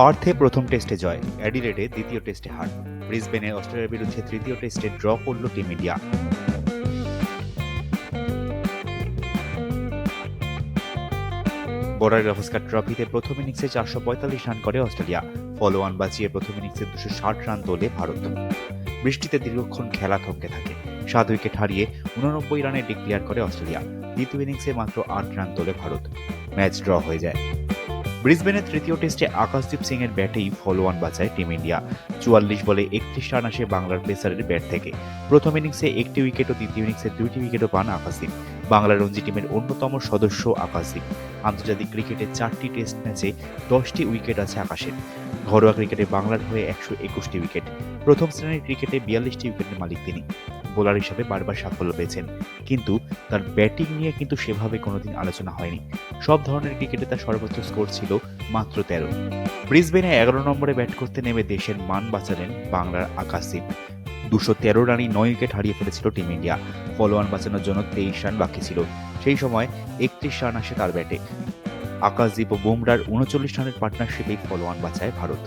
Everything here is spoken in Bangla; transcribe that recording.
পার্থে প্রথম টেস্টে জয়, অ্যাডিলেডে দ্বিতীয় টেস্টে হার। ব্রিসবেনে অস্ট্রেলিয়ার বিরুদ্ধে তৃতীয় টেস্টে ড্র করল টিম ইন্ডিয়া। বর্ডার গাভাস্কার ট্রফিতে প্রথম ইনিংসে চারশো পঁয়তাল্লিশ রান করে অস্ট্রেলিয়া ফলো ফলোয়ান বাঁচিয়ে প্রথম ইনিংসে দুশো ষাট রান তোলে ভারত। বৃষ্টিতে দীর্ঘক্ষণ খেলা থমকে থাকে। সাত উইকেট হারিয়ে উননব্বই রানে ডিক্লেয়ার করে অস্ট্রেলিয়া। দ্বিতীয় ইনিংসে মাত্র আট রান তোলে ভারত। ম্যাচ ড্র হয়ে যায়। ব্রিসবেনের তৃতীয় টেস্টে আকাশদীপ সিং এর ব্যাটেই ফলো ফলোয়ান বাঁচায় টিম ইন্ডিয়া। চুয়াল্লিশ বলে একত্রিশ রান আসে বাংলার পেসারের ব্যাট থেকে। প্রথম ইনিংসে একটি উইকেট ও দ্বিতীয় ইনিংসে দুইটি উইকেটও পান আকাশদীপ। বাংলা রঞ্জি টিমের অন্যতম সদস্য আকাশদীপ। আন্তর্জাতিক ক্রিকেটে চারটি টেস্ট ম্যাচে দশটি উইকেট আছে আকাশের। ঘরোয়া ক্রিকেটে বাংলার হয়ে একশো একুশটি উইকেট। প্রথম শ্রেণির ক্রিকেটে বিয়াল্লিশটি উইকেটের মালিক তিনি। বোলার হিসাবে বারবার সাফল্য পেয়েছেন। কিন্তু তার ব্যাটিং নিয়ে কিন্তু সেভাবে কোনোদিন আলোচনা হয়নি। সব ধরনের ক্রিকেটে তার সর্বোচ্চ স্কোর ছিল মাত্র তেরো। ব্রিসবেনে এগারো নম্বরে ব্যাট করতে নেমে দেশের মান বাঁচালেন বাংলার আকাশদীপ। দুশো তেরো রানই নয় উইকেট হারিয়ে ফেলেছিল টিম ইন্ডিয়া। ফলোয়ান বাঁচানোর জন্য তেইশ রান বাকি ছিল। সেই সময় একত্রিশ রান আসে তার ব্যাটে। আকাশদীপ ও বুমরার উনচল্লিশ রানের পার্টনারশিপেই ফলোয়ান বাঁচায় ভারত।